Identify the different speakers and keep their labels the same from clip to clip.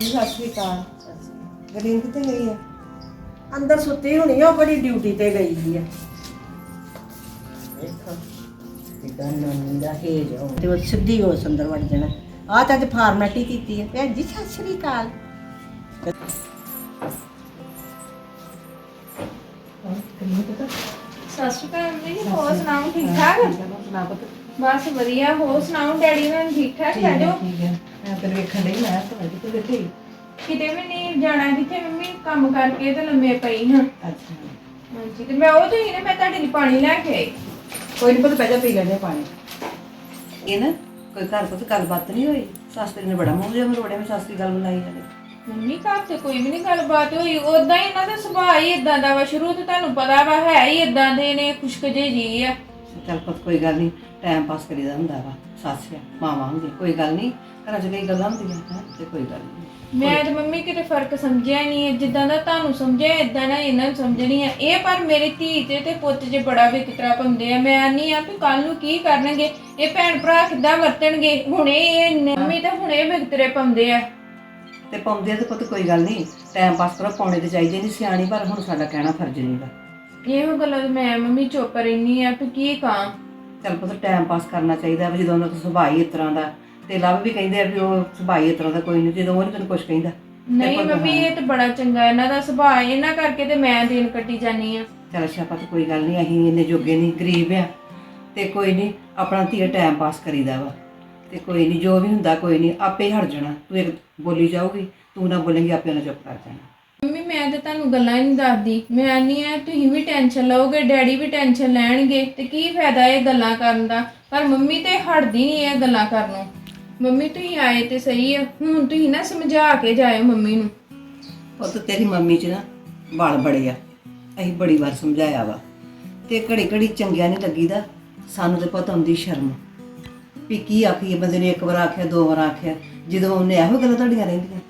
Speaker 1: ਸਤਿ ਸ਼੍ਰੀ ਅਕਾਲ। ਗਰੀਨ ਕਿੱਥੇ ਗਈ ਹੈ
Speaker 2: ਅੰਦਰ ਸੁੱਤੀ ਹੋਣੀ ਆ ਉਹ ਬੜੀ ਡਿਊਟੀ ਤੇ ਗਈ ਆ। ਦੇਖੋ ਕਿਦਾਂ ਨੋਨੀ ਦਾ ਹੇਜ ਹੋ ਤੇ ਉਹ ਸਿੱਧੀ ਹੋ ਅੰਦਰ ਵੜ ਜਾਣਾ। ਆ ਤਾਂ ਤੇ ਫਾਰਮੈਲਿਟੀ ਕੀਤੀ ਹੈ ਭੈਣ ਜੀ ਸਤਿ ਸ਼੍ਰੀ ਅਕਾਲ।
Speaker 3: ਸਤਿ ਸ਼੍ਰੀ ਅਕਾਲ ਜੀ ਹੋਰ ਸੁਣਾਓ ਠੀਕ ਠਾਕ? ਬਸ ਵਧੀਆ ਹੋਰ ਸੁਣਾਓ ਡੈਡੀ ਨਾਲ ਠੀਕ ਠਾਕ? ਹੈ ਜੋ
Speaker 1: ਤੇਰੇ ਵੇਖਣ ਲਈ ਮੈਂ ਅੱਜ ਤੂੰ ਕਿੱਥੇ
Speaker 3: ਕਿਤੇ ਵੀ ਨਹੀਂ ਜਾਣਾ ਕਿਤੇ ਮੰਮੀ ਕੰਮ ਕਰਕੇ ਤੇ ਲੰਮੇ ਪਈ ਹਾਂ।
Speaker 1: ਅੱਛਾ
Speaker 3: ਹਾਂਜੀ ਤੇ ਮੈਂ ਉਹ ਤੁਸੀਂ ਨੇ ਮੈਂ ਤੁਹਾਡੇ ਲਈ ਪਾਣੀ ਲੈ ਕੇ ਆਈ।
Speaker 1: ਕੋਈ ਨਹੀਂ ਪਤਾ ਪਹਿਲਾਂ ਪੀ ਲੈਣੇ ਪਾਣੀ। ਇਹ ਨਾ ਕੋਈ ਘਰ ਕੋਲ ਗੱਲਬਾਤ ਨਹੀਂ ਹੋਈ। ਸਾਸਤਰੀ ਨੇ ਬੜਾ ਮੂੰਹ ਜਿਹਾ ਮਰੋੜਿਆ ਮੈਂ ਸਾਸਤਰੀ ਗੱਲ ਬੁਲਾਈ ਜਾਂਦੇ।
Speaker 3: ਮੰਮੀ ਘਰ ਤੇ ਕੋਈ ਵੀ ਨਹੀਂ ਗੱਲਬਾਤ ਹੋਈ। ਉਦਾਂ ਹੀ ਇਹਨਾਂ ਦਾ ਸੁਭਾਅ ਹੀ ਇਦਾਂ ਦਾ ਵਾ। ਸ਼ੁਰੂ ਤੋਂ ਤੁਹਾਨੂੰ ਪਤਾ ਵਾ ਹੈ ਹੀ ਇਦਾਂ ਦੇ ਨੇ ਖੁਸ਼ਕ ਜਿਹੇ ਜੀ ਆ।
Speaker 1: ਚੱਲ ਪੁੱਤ ਕੋਈ ਗੱਲ ਨਹੀਂ ਟਾਈਮ ਪਾਸ ਕਰੀਦਾ ਹੁੰਦਾ ਵਾ। ਸਾਸਿਆ ਮਾਵਾਂ ਹੁੰਦੀ ਕੋਈ ਗੱਲ ਨਹੀਂ ਘਰਾਂ 'ਚ ਕਈ ਗੱਲਾਂ ਹੁੰਦੀਆਂ ਹੈ ਤੇ ਕੋਈ ਗੱਲ ਨਹੀਂ।
Speaker 3: ਮੈਂ ਤੇ ਮੰਮੀ ਕਿਤੇ ਫ਼ਰਕ ਸਮਝਿਆ ਨਹੀਂ ਹੈ ਜਿੱਦਾਂ ਦਾ ਤੁਹਾਨੂੰ ਸਮਝਿਆ ਇਦਾਂ ਨਾ ਇਹਨਾਂ ਨੂੰ ਸਮਝਣੀ ਆ ਇਹ ਪਰ ਮੇਰੀ ਧੀ ਤੇ ਤੇ ਪੁੱਤ 'ਚ ਬੜਾ ਵਿਤਕਰਾ ਪਾਉਂਦੇ ਆ ਮੈਂ ਨਹੀਂ ਆ ਵੀ ਕੱਲ ਨੂੰ ਕੀ ਕਰਨਗੇ? ਇਹ ਭੈਣ ਭਰਾ ਕਿੱਦਾਂ ਵਰਤਣਗੇ? ਹੁਣੇ ਇਹ ਮੰਮੀ ਤਾਂ ਹੁਣੇ ਵਿਤਕਰੇ ਪਾਉਂਦੇ ਆ।
Speaker 1: ਤੇ ਪਾਉਂਦੇ ਆ ਤੇ ਪੁੱਤ ਕੋਈ ਗੱਲ ਨਹੀਂ ਟਾਈਮ ਪਾਸ ਕਰੋ ਪਾਉਣੇ ਤੇ ਚਾਹੀਦੇ ਨਹੀਂ ਸਿਆਣੀ ਪਰ ਹੁਣ ਸਾਡਾ ਕਹਿਣਾ ਫਰਜ਼ ਨਹੀਂਗਾ
Speaker 3: ਇਹੋ ਗੱਲਾਂ ਤੇ ਮੈਂ ਮੰਮੀ ਚੁੱਪ ਰਹਿਨੀ ਆ ਵੀ ਕੀ ਕਾਂ
Speaker 1: ਚੱਲ ਪੁੱਤ ਟਾਈਮ ਪਾਸ ਕਰਨਾ ਚਾਹੀਦਾ ਵੀ ਜਦੋਂ ਉਹਨਾਂ ਦਾ ਸੁਭਾਅ ਹੀ ਇਸ ਤਰ੍ਹਾਂ ਦਾ ਤੇ ਲਵ ਵੀ ਕਹਿੰਦੇ ਆ ਵੀ ਉਹ ਸੁਭਾਅ ਹੀ ਇਸ ਤਰ੍ਹਾਂ ਦਾ ਕੋਈ ਨਹੀਂ ਜਦੋਂ ਉਹ ਨੀ ਤੈਨੂੰ ਕੁਝ ਕਹਿੰਦਾ।
Speaker 3: ਨਹੀਂ ਮੰਮੀ ਇਹ ਤੇ ਬੜਾ ਚੰਗਾ ਇਹਨਾਂ ਦਾ ਸੁਭਾਅ ਇਹਨਾਂ ਕਰਕੇ ਤੇ ਮੈਂ ਦਿਨ ਕੱਟੀ ਜਾਨੀ ਆ
Speaker 1: ਚੱਲ ਅੱਛਾ ਪੁੱਤ ਕੋਈ ਗੱਲ ਨਹੀਂ ਅਸੀਂ ਇੰਨੇ ਜੋਗੇ ਨਹੀਂ ਗਰੀਬ ਆ। ਤੇ ਕੋਈ ਨਹੀਂ ਆਪਣਾ ਧੀਏ ਟਾਈਮ ਪਾਸ ਕਰੀਦਾ ਵਾ। ਤੇ ਕੋਈ ਨਹੀਂ ਜੋ ਵੀ ਹੁੰਦਾ ਕੋਈ ਨਹੀਂ ਆਪੇ ਹੀ ਹਟ ਜਾਣਾ। ਤੂੰ ਇੱਕ ਬੋਲੀ ਜਾਊਗੀ ਤੂੰ ਨਾ ਬੋਲੇਂਗੀ ਆਪੇ ਨਾ ਚੁੱਪ ਕਰ ਜਾਣਾ।
Speaker 3: ਮੰਮੀ, ਮੈਂ ਤੇ ਤੁਹਾਨੂੰ ਗੱਲਾਂ ਹੀ ਨਹੀਂ ਦੱਸਦੀ। ਮੈਂ ਨਹੀਂ ਆ, ਤੁਸੀਂ ਵੀ ਟੈਨਸ਼ਨ ਲਓਗੇ ਡੈਡੀ ਵੀ ਟੈਨਸ਼ਨ ਲੈਣਗੇ, ਤੇ ਕੀ ਫਾਇਦਾ ਇਹ ਗੱਲਾਂ ਕਰਨ ਦਾ? ਪਰ ਮੰਮੀ ਤੇ ਹਟਦੀ ਨਹੀਂ ਇਹ ਗੱਲਾਂ ਕਰਨੋਂ ਮੰਮੀ, ਤੁਸੀਂ ਆਏ ਤੇ ਸਹੀ ਆ। ਹੁਣ ਤੁਸੀਂ ਨਾ ਸਮਝਾ ਕੇ ਜਾਇਓ ਮੰਮੀ ਨੂੰ।
Speaker 1: ਪੁੱਤ, ਤੇਰੀ ਮੰਮੀ ਚ ਨਾ ਵਾਲ ਬੜੇ ਆ। ਅਸੀਂ ਬੜੀ ਵਾਰ ਸਮਝਾਇਆ ਵਾ। ਤੇ ਘੜੀ ਘੜੀ ਚੰਗਿਆ ਨਹੀਂ ਲੱਗੀਦਾ। ਸਾਨੂੰ ਤੇ ਪਤਾ ਹੁੰਦੀ ਸ਼ਰਮ। ਵੀ ਕੀ ਆਖੀਏ, ਬੰਦੇ ਨੇ ਇੱਕ ਵਾਰ ਆਖਿਆ, ਦੋ ਵਾਰ ਆਖਿਆ। ਜਦੋਂ ਉਹਨੇ ਇਹੋ ਗੱਲਾਂ ਤੁਹਾਡੀਆਂ ਰਹਿੰਦੀਆਂ।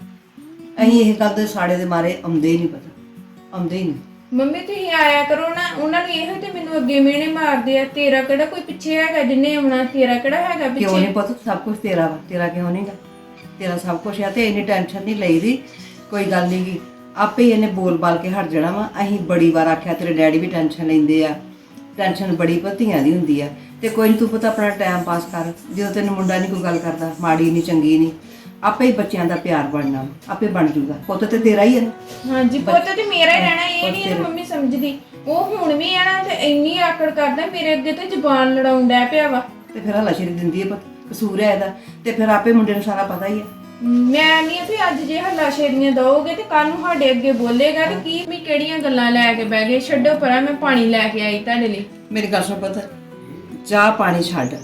Speaker 1: ਅਸੀਂ ਇਹ ਗੱਲ ਦੇ ਸਾੜੇ ਦੇ ਮਾਰੇ ਆਉਂਦੇ ਹੀ ਨਹੀਂ ਪਤਾ ਆਉਂਦੇ ਹੀ ਨਹੀਂ।
Speaker 3: ਮੰਮੀ ਤੁਸੀਂ ਆਇਆ ਕਰੋ ਨਾ ਉਹਨਾਂ ਨੂੰ ਇਹੋ ਤੇ ਮੈਨੂੰ ਅੱਗੇ ਮਿਹਣੇ ਮਾਰਦੇ ਆ ਤੇਰਾ ਕਿਹੜਾ ਕੋਈ ਪਿੱਛੇ ਹੈਗਾ ਜਿੰਨੇ ਆਉਣਾ ਤੇਰਾ ਕਿਹੜਾ ਹੈਗਾ
Speaker 1: ਕਿਉਂ
Speaker 3: ਪਿੱਛੇ
Speaker 1: ਨਹੀਂ ਪਤਾ ਸਭ ਕੁਝ ਤੇਰਾ ਵਾ ਤੇਰਾ ਕਿਉਂ ਨਹੀਂਗਾ ਤੇਰਾ ਸਭ ਕੁਝ ਆ ਤੇ ਇੰਨੀ ਟੈਨਸ਼ਨ ਨਹੀਂ ਲਈਦੀ ਕੋਈ ਗੱਲ ਨਹੀਂ ਗੀ। ਆਪੇ ਹੀ ਇਹਨੇ ਬੋਲ ਬਾਲ ਕੇ ਹਟ ਜਾਣਾ ਵਾ ਅਸੀਂ ਬੜੀ ਵਾਰ ਆਖਿਆ ਤੇਰੇ ਡੈਡੀ ਵੀ ਟੈਨਸ਼ਨ ਲੈਂਦੇ ਆ। ਟੈਨਸ਼ਨ ਬੜੀ ਪਤੀਆਂ ਦੀ ਹੁੰਦੀ ਆ। ਤੇ ਕੋਈ ਨੀ ਤੂੰ ਪਤਾ ਆਪਣਾ ਟਾਈਮ ਪਾਸ ਕਰ ਜਦੋਂ ਤੈਨੂੰ ਮੁੰਡਾ ਨਹੀਂ ਕੋਈ ਗੱਲ ਕਰਦਾ ਮਾੜੀ ਨਹੀਂ ਚੰਗੀ ਨਹੀਂ ਆਪੇ ਹੀ ਬੱਚਿਆਂ ਦਾ ਪਿਆਰ ਬਣਨਾ ਆਪੇ ਬਣ ਜੂਗਾ। ਪੁੱਤ ਤੇ ਤੇਰਾ ਹੀ ਹੈ ਨਾ
Speaker 3: ਹਾਂਜੀ ਪੁੱਤ ਤੇ ਮੇਰਾ ਹੀ ਰਹਿਣਾ ਇਹ ਨਹੀਂ ਨਾ ਮੰਮੀ ਸਮਝਦੀ। ਉਹ ਹੁਣ ਵੀ ਆ ਨਾ ਤੇ ਇੰਨੀ ਆਕੜ ਕਰਦਾ ਮੇਰੇ ਅੱਗੇ ਤੇ ਜ਼ਬਾਨ ਲੜਾਉਣ ਡੈ ਪਿਆ ਵਾ।
Speaker 1: ਤੇ ਫਿਰ ਹਲਾ ਸ਼ੇਰੀ ਦਿੰਦੀ ਹੈ ਪੁੱਤ ਕਸੂਰ ਹੈ ਇਹਦਾ। ਤੇ ਫਿਰ ਆਪੇ ਮੁੰਡੇ ਨੂੰ ਸਾਰਾ ਪਤਾ ਹੀ ਹੈ
Speaker 3: ਮੈਂ ਨਹੀਂ ਵੀ ਅੱਜ ਜੇ ਹੱਲਾ ਸ਼ੇਰੀਆਂ ਦਓਗੇ ਤੇ ਕੱਲ ਨੂੰ ਸਾਡੇ ਅੱਗੇ ਬੋਲੇਗਾ ਤੇ ਕੀ ਵੀ ਕਿਹੜੀਆਂ ਗੱਲਾਂ ਲੈ ਕੇ ਬਹਿ ਗਏ। ਛੱਡੋ ਪਰਾਂ ਮੈਂ ਪਾਣੀ ਲੈ ਕੇ ਆਈ ਤੁਹਾਡੇ ਲਈ।
Speaker 1: ਮੇਰੀ ਗੱਲ ਸੁਣ ਪੁੱਤ ਚਾਹ ਪਾਣੀ ਛੱਡ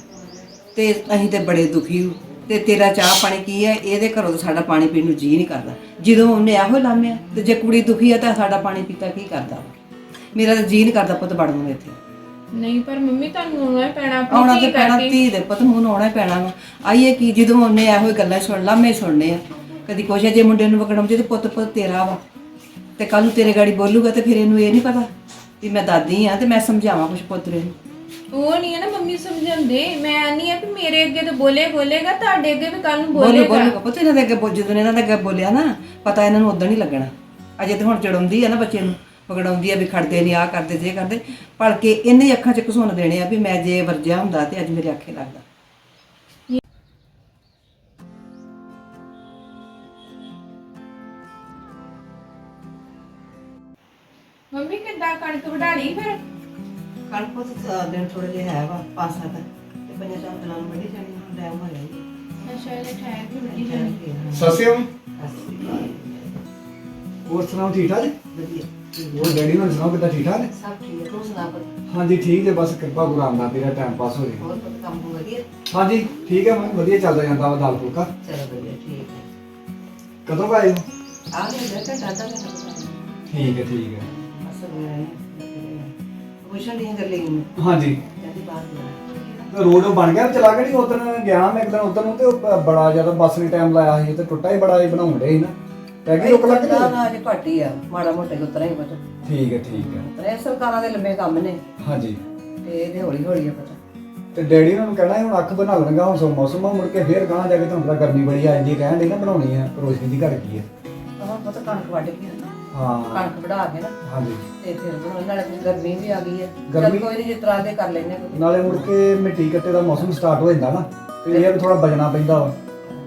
Speaker 1: ਤੇ ਅਸੀਂ ਤੇ ਬੜੇ ਦੁਖੀ ਹਾਂ। ਤੇ ਤੇਰਾ ਚਾਹ ਪਾਣੀ ਕੀ ਹੈ? ਇਹਦੇ ਘਰੋਂ ਤਾਂ ਸਾਡਾ ਪਾਣੀ ਪੀਣ ਨੂੰ ਜੀ ਨਹੀਂ ਕਰਦਾ। ਜਦੋਂ ਉਹਨੇ ਇਹੋ ਲਾਮਿਆ ਤੇ ਜੇ ਕੁੜੀ ਦੁਖੀ ਹੈ ਤਾਂ ਸਾਡਾ ਪਾਣੀ ਪੀਤਾ ਕੀ ਕਰਦਾ? ਮੇਰਾ ਤਾਂ ਜੀ ਨਹੀਂ ਕਰਦਾ ਪੁੱਤ ਵੜਨ ਨੂੰ ਇੱਥੇ।
Speaker 3: ਨਹੀਂ ਪਰ ਮੰਮੀ ਤੁਹਾਨੂੰ ਆਉਣਾ ਹੀ ਪੈਣਾ ਆਪਣੀ
Speaker 1: ਆਉਣਾ ਤੇ ਪੈਣਾ ਧੀ ਦੇ ਪੁੱਤ ਮੂੰਹ ਨੂੰ ਆਉਣਾ ਹੀ ਪੈਣਾ ਵਾ। ਆਈਏ ਕੀ ਜਦੋਂ ਉਹਨੇ ਇਹੋ ਹੀ ਗੱਲਾਂ ਸੁਣ ਲਾਮੇ ਸੁਣਨੇ ਆ। ਕਦੀ ਕੁਛ ਜੇ ਮੁੰਡੇ ਨੂੰ ਵਕੜਮ ਜੇ ਤੇ ਪੁੱਤ ਪੁੱਤ ਤੇਰਾ ਵਾ। ਤੇ ਕੱਲ ਨੂੰ ਤੇਰੇ ਗਾੜੀ ਬੋਲੂਗਾ ਤੇ ਫਿਰ ਇਹਨੂੰ ਇਹ ਨਹੀਂ ਪਤਾ ਵੀ ਮੈਂ ਦਾਦੀ ਆ ਤੇ ਮੈਂ ਸਮਝਾਵਾਂ ਕੁਛ ਪੁੱਤਰੇ ਨੂੰ।
Speaker 3: ਉਹ ਨਹੀਂ ਹੈ ਨਾ ਮੰਮੀ ਸਮਝਾਉਂਦੇ। ਮੈਂ ਨਹੀਂ ਆ ਵੀ ਮੇਰੇ ਅੱਗੇ ਤੇ ਬੋਲੇ ਬੋਲੇਗਾ ਤੁਹਾਡੇ ਅੱਗੇ ਵੀ ਕੱਲ ਨੂੰ
Speaker 1: ਬੋਲੂ
Speaker 3: ਬੋਲੇਗਾ।
Speaker 1: ਬੋਲੂ ਪਤਾ ਇਹਨਾਂ ਦੇ ਅੱਗੇ ਬੋ- ਜਦੋਂ ਇਹਨਾਂ ਦੇ ਅੱਗੇ ਬੋਲਿਆ ਨਾ ਪਤਾ ਇਹਨਾਂ ਨੂੰ ਉਦੋਂ ਨਹੀਂ ਲੱਗਣਾ। ਅਜੇ ਤੇ ਹੁਣ ਚੜਾਉਂਦੀ ਆ ਨਾ ਬੱਚੇ ਨੂੰ ਪਕੜਾਉਂਦੀ ਆ ਵੀ ਖੜਦੇ ਨਹੀਂ ਆ ਕਰਦੇ ਜੇ ਕਰਦੇ। ਭਲਕੇ ਇਹਨੇ ਹੀ ਅੱਖਾਂ 'ਚ ਘਸੁੰਨ ਦੇਣੇ ਆ ਵੀ ਮੈਂ ਜੇ ਵਰਜਿਆ ਹੁੰਦਾ ਤੇ ਅੱਜ ਮੇਰੇ ਅੱਖੇ ਲੱਗਦਾ।
Speaker 3: ਮੰਮੀ ਕਿੱਦਾਂ ਕਣਕ ਵਢਾ ਲਈ ਫਿਰ?
Speaker 1: ਕੱਲ ਪੁੱਤ ਦਿਨ ਥੋੜੇ ਜਿਹਾ ਹੈ ਵਾ ਪਾਸ ਸੱਤ ਤੇ ਬੰਨੇ ਚਾਹ ਤਨਾਂ ਨੂੰ ਵੱਡੀ ਜਾਣੀ ਹੁਣ ਟਾਈਮ ਹੋ ਗਿਆ
Speaker 3: ਅੱਛਾ ਇਹ ਠਹਿਰ ਕੇ ਵੱਡੀ ਜਾਣੀ।
Speaker 1: ਜੀ
Speaker 4: ਸਤਿ ਸ਼੍ਰੀ ਅਕਾਲ।
Speaker 1: ਵਧੀਆ
Speaker 4: ਹੋਰ ਸੁਣਾਓ ਠੀਕ ਠਾਕ? ਜੀ ਹੋਰ ਡੈਡੀ ਨਾਲ ਸੁਣਾਓ ਕਿੱਦਾਂ ਠੀਕ ਠਾਕ? ਨੇ
Speaker 1: ਸਭ ਠੀਕ ਹੈ ਤੂੰ ਸੁਣਾ ਪੁੱਤ?
Speaker 4: ਹਾਂਜੀ ਠੀਕ ਹੈ ਬਸ ਕਿਰਪਾ ਗੁਰੂ ਰਾਮਦਾਸ ਤੇਰਾ ਟਾਈਮ ਪਾਸ ਹੋ ਰਿਹਾ
Speaker 1: ਹੋਰ ਪੁੱਤ ਕੰਮ ਹੋ ਵਧੀਆ?
Speaker 4: ਹਾਂਜੀ ਠੀਕ ਹੈ ਮੈਂ ਵਧੀਆ ਚੱਲਦਾ ਜਾਂਦਾ ਵਾ ਦਾਲ ਫੁਲਕਾ।
Speaker 1: ਚਲੋ ਵਧੀਆ ਠੀਕ ਹੈ।
Speaker 4: ਕਦੋਂ ਕੁ ਆਏ ਹੋ?
Speaker 1: ਆ ਗਿਆ ਜੱਟ ਦਾਦਾ ਮੈਂ
Speaker 4: ਠੀਕ ਹੈ ਠੀਕ ਹੈ।
Speaker 1: ਮੈਂ ਪੁੱਛਣ ਗੱਲ
Speaker 4: ਹਾਂਜੀ। ਰੋਡ ਬਣ ਗਿਆ ਚਲਾ ਕੇ ਨਹੀਂ ਉਦੋਂ ਗਿਆ ਮੈਂ ਇੱਕ ਦਿਨ ਉਦੋਂ ਨੂੰ ਤੇ ਉਹ ਬ- ਬੜਾ ਜ਼ਿਆਦਾ ਬੱਸ ਨੇ ਟਾਈਮ ਲਾਇਆ ਸੀ ਤੇ ਟੁੱਟਾ ਹੀ ਬੜਾ ਹੀ ਬਣਾਉਣ ਡੇ ਸੀ ਨਾ। ਪੈ ਗਈ ਰੁਕ ਲੱਗ
Speaker 1: ਨਾ
Speaker 4: ਗਈ
Speaker 1: ਨਾ ਜੇ ਘੱਟ ਹੀ ਆ ਮਾੜਾ ਮੋਟਾ ਉਤਰਾ ਹੀ ਪਤਾ।
Speaker 4: ਠੀਕ ਹੈ ਠੀਕ ਹੈ।
Speaker 1: ਉਤਰਾ ਸਰਕਾਰਾਂ ਦੇ ਲੰਮੇ ਕੰਮ ਨੇ।
Speaker 4: ਹਾਂਜੀ।
Speaker 1: ਤੇ ਇਹਦੇ ਹੌਲੀ ਹੌਲੀ ਆ ਪਤਾ।
Speaker 4: ਤੇ ਡੈਡੀ ਨੂੰ ਕਹਿਣਾ ਸੀ ਹੁਣ ਅੱਖ ਬਣਾ ਲੈਣਗਾ ਹੁਣ ਸੋ ਮੌਸਮ ਆ ਮੁੜ ਕੇ ਫੇਰ ਗਾਂ ਜਾ ਕੇ ਤੁਹਾਨੂੰ ਪਤਾ ਗਰਮੀ ਬੜੀ ਆ ਜਾਂਦੀ ਹੈ, ਕਹਿਣ ਦੀ ਨਾ ਬਣਾਉਣੀ ਆ ਰੋਸ਼ਨੀ ਦੀ ਘੜ ਗਈ ਹੈ
Speaker 1: ਆਹ ਪਤਾ ਕਣਕ ਵੱਢ ਕੇ ਨਾ,
Speaker 4: ਹਾਂ।
Speaker 1: ਕਣਕ ਵਢਾ ਕੇ ਨਾ।
Speaker 4: ਹਾਂਜੀ।
Speaker 1: ਤੇ ਫਿਰ ਬਣਾਉਣ ਨਾਲੇ ਗਰਮੀ ਵੀ ਆ ਗਈ ਹੈ।
Speaker 4: ਗਰਮੀ-
Speaker 1: ਚੱਲ ਕੋਈ ਨਹੀਂ ਜਿਸ ਤਰ੍ਹਾਂ ਦੇ ਕਰ ਲੈਣੇ ਕੋਈ
Speaker 4: ਨਾਲੇ ਮੁੜ ਕੇ ਮਿੱਟੀ ਕੱਟੇ ਦਾ ਮੌਸਮ ਸਟਾਰਟ ਹੋ ਜਾਂਦਾ ਨਾ ਤੇ ਇਹ ਆ ਵੀ ਥੋੜਾ ਬਜਣਾ ਪੈਂਦਾ ਵਾ।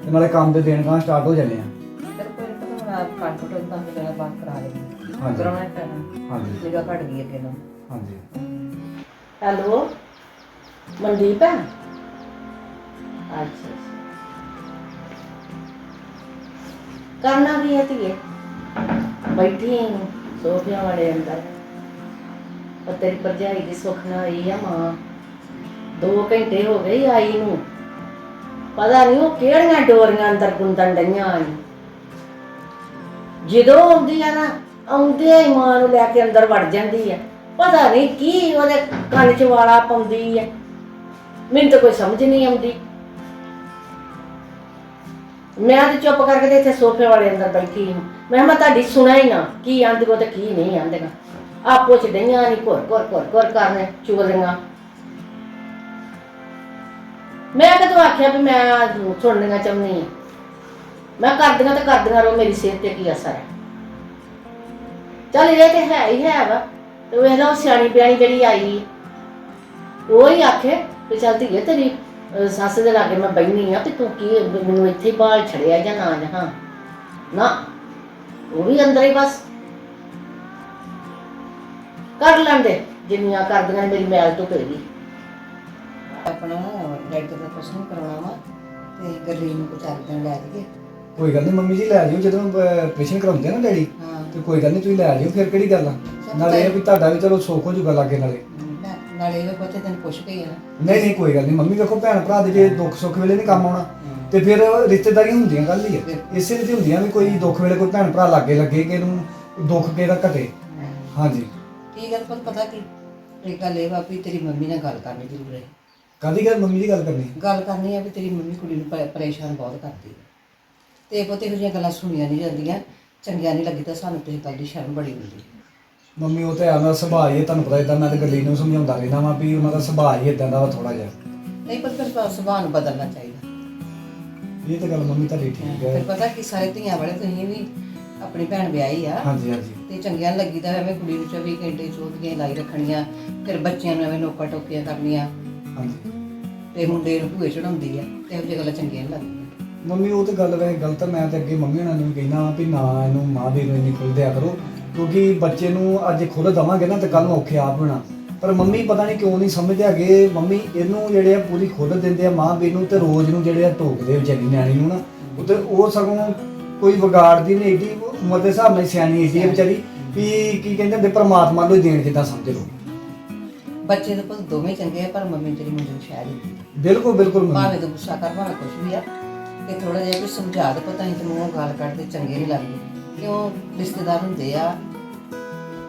Speaker 4: ਤੇ ਨਾਲੇ ਕੰਮ ਦੇ ਦਿਨ ਗਾਂ ਸਟਾਰਟ ਹੋ ਜਾਂਦੇ ਆ।
Speaker 1: ਫਿਰ ਕੋਈ ਨੀ ਪਤਾ ਹੁਣ ਆਪ ਕਣਕ ਤੋਂ ਤਾਂ ਜਿਹੜਾ ਬਾਤ ਕਰਾ ਲੈਣੀ
Speaker 4: ਹਾਂਜੀ।
Speaker 1: ਕਰਾਉਣਾ ਹੀ ਪੈਣਾ।
Speaker 4: ਹਾਂਜੀ।
Speaker 1: ਨਿਗਾ ਘਟ ਗਈ ਅੱਗੇ ਨੂੰ
Speaker 4: ਹਾਂਜੀ।
Speaker 2: ਹੈਲੋ ਮਨਦੀਪ ਹੈ? ਅੱਛਾ ਕਰਨਾ ਵੀ ਹੈ ਧੀਏ? ਬੈਠੀ ਹਾਂ ਸੋਫਿਆਂ ਵਾਲੇ ਅੰਦਰ। ਉਹ ਤੇਰੀ ਭਰਜਾਈ ਦੀ ਸੁੱਖ ਨਾਲ ਆਈ ਆ ਮਾਂ। ਦੋ ਘੰਟੇ ਹੋ ਗਏ ਆਈ ਨੂੰ। ਪਤਾ ਨਹੀਂ ਉਹ ਕਿਹੜੀਆਂ ਡੋਰੀਆਂ ਅੰਦਰ ਗੁੰਦਣ ਡਈਆਂ ਆਈ। ਜਦੋਂ ਆਉਂਦੀ ਆ ਨਾ, ਆਉਂਦੇ ਹੀ ਮਾਂ ਨੂੰ ਲੈ ਕੇ ਅੰਦਰ ਵੜ ਜਾਂਦੀ ਆ। ਪਤਾ ਨਹੀਂ ਕੀ ਉਹਦੇ ਕੰਨ 'ਚ ਵਾਲਾ ਪਾਉਂਦੀ ਹੈ ਮੈਨੂੰ ਤਾਂ ਕੋਈ ਸਮਝ ਨਹੀਂ ਆਉਂਦੀ। ਮੈਂ ਤੇ ਚੁੱਪ ਕਰਕੇ ਤੇ ਇੱਥੇ ਸੋਫੇ ਵਾਲੇ ਅੰਦਰ ਬੈਠੀ ਹਾਂ। ਮੈਂ ਕਿਹਾ ਮੈਂ ਤੁਹਾਡੀ ਸੁਣਾ ਹੀ ਨਾ, ਕੀ ਆਂਦੇ ਤੇ ਕੀ ਨਹੀਂ ਆਂਦੇਗਾ ਆਪੋ ਚ ਡਈਆਂ ਨਹੀਂ ਘੁਰ ਘੁਰ ਘੁਰ ਘੁਰ ਕਰਨੇ ਚੁਗਲੀਆਂ। ਮੈਂ ਕਦੋਂ ਆਖਿਆ ਵੀ ਮੈਂ ਸੁਣਨੀਆਂ ਚਾਹੁੰਦੀ ਹਾਂ। ਮੈਂ ਕਰਦੀਆਂ ਤੇ ਕਰਦੀਆਂ ਰਹੋ, ਮੇਰੀ ਸਿਹਤ ਤੇ ਕੀ ਅਸਰ ਹੈ। ਚੱਲ ਇਹ ਤੇ ਹੈ ਹੀ ਹੈ ਵਾ। ਤੇ ਵੇਖ ਲਓ ਸਿਆਣੀ ਬਿਆਣੀ ਜਿਹੜੀ ਆਈ, ਉਹ ਹੀ ਆਖੇ ਵੀ ਚੱਲ ਧੀਏ ਤੇਰੀ ਅਹ, ਸੱਸ ਦੇ ਲਾਗੇ ਮੈਂ ਬੈਣੀ ਆ ਤੇ ਤੂੰ ਕੀ ਮੈਨੂੰ ਇੱਥੇ ਹੀ ਬਾਲ ਛੜਿਆ ਜਾਂ ਨਾ ਜਹਾਂ? ਨਾ ਉਹ ਵੀ ਅੰਦਰ ਹੀ ਬਸ। ਕਰ ਲੈਂਦੇ ਜਿੰਨੀਆਂ ਕਰਦੀਆਂ ਨੇ ਮੇਰੀ ਮੈਲ ਤੋਂ ਪਏਗੀ
Speaker 1: ਆਪਣਾ ਡਾਕਟਰ ਦਾ ਪ੍ਰਸ਼ਨ ਕਰਵਾਉਣਾ ਵਾ ਤੇ ਗੱਲੀ ਨੂੰ ਦਿਨ ਲੈ ਕੇ
Speaker 4: ਕੋਈ ਗੱਲ ਨਹੀਂ ਮੰਮੀ ਜੀ ਲੈ ਜਿਓ ਜਦੋਂ ਆਪਰੇਸ਼ਨ ਕਰਾਉਂਦੇ ਆ ਨਾ ਡੈਡੀ।
Speaker 1: ਹਾਂ।
Speaker 4: ਤੇ ਕੋਈ ਗੱਲ ਨਹੀਂ ਤੁਸੀਂ ਲੈ ਜਿਓ ਫਿਰ ਕਿਹੜੀ ਗੱਲ ਆ? ਨਾਲੇ ਇਹ ਵੀ ਤੁਹਾਡਾ ਵੀ ਚਲੋ ਸੁੱਖ ਹੋ ਜੂਗਾ ਲਾਗੇ ਨਾਲੇ।
Speaker 1: ਨਾਲੇ ਇਹ ਪਤਾ ਤੈਨੂੰ ਪੁੱਛ ਕੇ ਹੀ ਆ ਨਾ
Speaker 4: ਨਹੀਂ ਨਹੀਂ ਕੋਈ ਗੱਲ ਨਹੀਂ। ਮੰਮੀ ਵੇਖੋ ਭੈਣ ਭਰਾ ਦੇ ਜੇ ਦੁੱਖ ਸੁੱਖ ਵੇਲੇ ਨਹੀਂ ਕੰਮ ਆਉਣਾ ਤੇ ਫਿਰ ਰਿਸ਼ਤੇਦਾਰੀਆਂ ਹੁੰਦੀਆਂ ਗੱਲ ਹੀ ਹੈ ਇਸੇ ਲਈ ਤੇ ਹੁੰਦੀਆਂ ਵੀ ਕੋਈ ਦੁੱਖ ਵੇਲੇ ਕੋਈ ਭੈਣ ਭਰਾ ਲਾਗੇ ਲੱਗੇ ਕਿ ਇਹਨੂੰ ਦੁੱਖ ਕਿਹਦਾ ਘਟੇ। ਹਾਂਜੀ।
Speaker 1: ਕੀ ਗੱਲ ਪਰ ਪਤਾ ਕੀ? ਇਹ ਗੱਲ ਇਹ ਵਾ ਵੀ ਤੇਰੀ ਮੰਮੀ ਨਾਲ ਗੱਲ ਕਰਨੀ ਜ਼ਰੂਰ ਹੈ।
Speaker 4: ਕਾਦੀ ਗੱਲ? ਮੰਮੀ ਦੀ ਗੱਲ ਕਰਨੀ।
Speaker 1: ਗੱਲ ਕਰਨੀ ਆ ਵੀ ਤੇਰੀ ਮੰਮੀ ਕੁੜੀ ਨੂੰ ਪਰੇਸ਼ਾਨ ਬਹੁਤ ਕਰਦੀ ਹੈ ਤੇ ਪੁੱਤ ਇਹੋ ਜਿਹੀਆਂ ਗੱਲਾਂ ਸੁਣੀਆਂ ਨਹੀਂ ਜਾਂਦੀਆਂ। ਚੰਗੀਆਂ ਨਹੀਂ ਲੱਗੀ ਤਾਂ ਸਾਨੂੰ ਤੇ ਗੱਲ ਦੀ ਸ਼ਰਮ ਬੜੀ ਹੁੰਦੀ। ਹੈ
Speaker 4: ਮੰਮੀ ਉਹ ਤੇ ਆਉਂਦਾ ਸੁਭਾਅ ਹੀ ਹੈ, ਤੁਹਾਨੂੰ ਪਤਾ ਇਦਾਂ ਮੈਂ ਤੇ ਗੱਲੀ ਨੂੰ ਸਮਝਾਉਂਦਾ ਰਹਿੰਦਾ ਵਾਂ ਵੀ ਉਹਨਾਂ ਦਾ ਸੁਭਾਅ ਹੀ ਇਦਾਂ ਦਾ ਵਾ ਥੋੜਾ ਜਿਹਾ।
Speaker 1: ਨਹੀਂ ਪਰ ਫਿਰ ਸੁਭਾਅ ਨੂੰ ਬਦਲਣਾ ਚਾਹੀਦਾ।
Speaker 4: ਇਹ ਤਾਂ ਗੱਲ ਮੰਮੀ ਤੁਹਾਡੀ ਠੀਕ
Speaker 1: ਫਿਰ
Speaker 4: ਹੈ
Speaker 1: ਪਤਾ ਕੀ ਸਾਰੇ ਧੀਆਂ ਵਾਲੇ ਤੁਸੀਂ ਵੀ ਆਪਣੀ ਭੈਣ ਵਿਆਹੀ ਆ।
Speaker 4: ਹਾਂਜੀ ਹਾਂਜੀ।
Speaker 1: ਤੇ ਚੰਗੀਆਂ ਨੀ ਲੱਗੀ ਤਾਂ ਐਵੇਂ ਕੁੜੀ ਨੂੰ 24 ਘੰਟੇ ਚੋਦੀਆਂ ਲਾਈ ਰੱਖਣੀਆਂ ਫਿਰ ਬੱਚਿਆਂ ਨੂੰ ਐਵੇਂ ਨੋਕਾ ਟੋਕੀਆਂ ਕਰਨੀਆਂ।
Speaker 4: ਹਾਂਜੀ।
Speaker 1: ਤੇ ਮੁੰਡੇ ਨੂੰ ਭੂਏ ਚੜਾਉਂਦੀ ਆ ਤੇ ਇਹੋ ਜਿਹੀਆਂ ਗੱਲਾਂ ਚੰਗੀਆਂ ਨੀ ਲੱਗਦੀਆਂ।
Speaker 4: ਮੰਮੀ ਉਹ ਤੇ ਗੱਲ ਵੈਸੇ ਗਲਤ ਆ, ਮੈਂ ਤੇ ਅੱਗੇ ਮੰਮੀ ਉਹਨਾਂ ਨੂੰ ਵੀ ਕਹਿਣਾ ਵਾਂ ਨਾ ਇਹਨੂੰ ਮਾਂ ਵੀ ਨੂੰ ਇੰਨੀ ਖੁੱਲ੍ਹ ਦਿਆ ਕਰੋ। ਕਿਉਂਕਿ ਬੱਚੇ ਨੂੰ ਅੱਜ ਖੁੱਲ੍ਹ ਦਵਾਂਗੇ ਨਾ ਤੇ ਕੱਲ ਨੂੰ ਔਖੇ ਆਪ ਹੋਣਾ। ਪਰ ਮੰਮੀ ਪਤਾ ਨਹੀਂ ਕਿਉਂ ਨਹੀਂ ਸਮਝਦੇ ਹੈਗੇ। ਮੰਮੀ ਇਹਨੂੰ ਜਿਹੜੇ ਆ ਪੂਰੀ ਖੁੱਲ੍ਹ ਦਿੰਦੇ ਆ ਮਾਂ ਵੀ ਨੂੰ ਤੇ ਰੋਜ਼ ਨੂੰ ਜਿਹੜੇ ਆ ਟੋਕਦੇ ਵਿਚਾਰੀ ਨਿਆਣੀ ਨੂੰ ਨਾ। ਉਹ ਤੇ ਉਹ ਸਗੋਂ ਕੋਈ ਵਿਗਾੜਦੀ ਨਹੀਂ ਏਡੀ ਉਮਰ ਦੇ ਹਿਸਾਬ ਨਾਲ ਸਿਆਣੀ ਏਡੀ ਹੈ ਵਿਚਾਰੀ। ਵੀ ਕੀ ਕਹਿੰਦੇ ਹੁੰਦੇ ਪ੍ਰਮਾਤਮਾ ਨੂੰ ਦੇਣ ਜਿੱਦਾਂ ਸਮਝ ਲਓ।
Speaker 1: ਬੱਚੇ ਤਾਂ ਪੁੱਤ ਦੋਵੇਂ ਚੰਗੇ ਆ ਪਰ ਮੰਮੀ ਤੇਰੀ ਮੁੰਡੇ ਨੂੰ ਸ਼ਾਇਦ ਹੀ
Speaker 4: ਬਿਲਕੁਲ ਬਿਲਕੁਲ ਮੰਮੀ।
Speaker 1: ਭਾਵੇਂ ਤੂੰ ਗੁੱਸਾ ਕਰ ਭਾਵੇਂ ਕੁਝ ਵੀ ਆ ਤੇ ਥੋੜਾ ਜਿਹਾ ਵੀ ਸਮਝਾ ਦੇ ਪਤਾ ਨਹੀਂ ਤੈਨੂੰ ਉਹ ਗੱਲ ਕੱਢਦੇ ਚੰਗੇ ਨਹੀਂ ਲੱਗਦੇ। ਕਿਉਂ? ਰਿਸ਼ਤੇਦਾਰ ਹੁੰਦੇ ਆ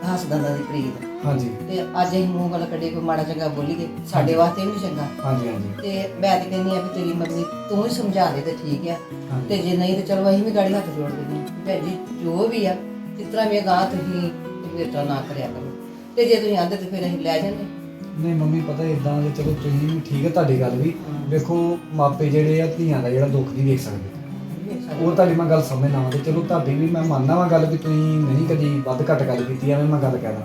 Speaker 1: ਹੱਸਦਾਂ ਦਾ ਪ੍ਰੀਤ।
Speaker 4: ਹਾਂਜੀ।
Speaker 1: ਤੇ ਅੱਜ ਅਸੀਂ ਮੂੰਹ ਗੱਲ ਕੱਢੇ ਕੋਈ ਮਾੜਾ ਚੰਗਾ ਬੋਲੀਏ ਸਾਡੇ ਵਾਸਤੇ ਵੀ ਨਹੀਂ ਚੰਗਾ।
Speaker 4: ਹਾਂਜੀ ਹਾਂਜੀ।
Speaker 1: ਤੇ ਮੈਂ ਤੇ ਕਹਿੰਦੀ ਆ ਵੀ ਤੇਰੀ ਮੰਮੀ ਤੂੰ ਹੀ ਸਮਝਾ ਦੇ ਤੇ ਠੀਕ ਆ।
Speaker 4: ਹਾਂਜੀ।
Speaker 1: ਤੇ ਜੇ ਨਹੀਂ ਤੇ ਚਲੋ ਅਸੀਂ ਵੀ ਗਾੜੀ ਹੱਥ ਜੋੜ ਦਿੰਦੇ ਹਾਂ। ਭੈਣ ਜੀ ਜੋ ਵੀ ਆ ਜਿਸ ਤਰ੍ਹਾਂ ਵੀ ਗਾਂ ਤੁਸੀਂ ਵਿਰਤਾ ਨਾ ਕਰਿਆ ਕਰੋ। ਤੇ ਜੇ ਤੁਸੀਂ ਆਂਦੇ ਤੇ ਫਿਰ ਅਸੀਂ ਲੈ ਜਾਂਦੇ।
Speaker 4: ਨਹੀਂ ਮੰਮੀ ਪਤਾ ਇਦਾਂ ਦੇ ਚਲੋ ਤੁਸੀਂ ਵੀ ਠੀਕ ਹੈ ਤੁਹਾਡੀ ਗੱਲ ਵੀ। ਵੇਖੋ ਮਾਪੇ ਜਿਹੜੇ ਆ ਧੀਆਂ ਦਾ ਜਿਹੜਾ ਦੁੱਖ ਨਹੀਂ ਵੇਖ ਸਕਦੇ। ਉਹ ਤੁਹਾਡੀ ਮੈਂ ਗੱਲ ਸਮਝਣਾ ਵਾ ਤੇ ਚਲੋ ਤੁਹਾਡੀ ਵੀ ਮੈਂ ਮੰਨਦਾ ਵਾਂ ਗੱਲ ਵੀ ਤੁਸੀਂ ਨਹੀਂ ਕਦੀ ਵੱਧ ਘੱਟ ਗੱਲ ਕੀਤੀ ਐਵੇਂ ਮੈਂ ਗੱਲ ਕਹਿਦਾ।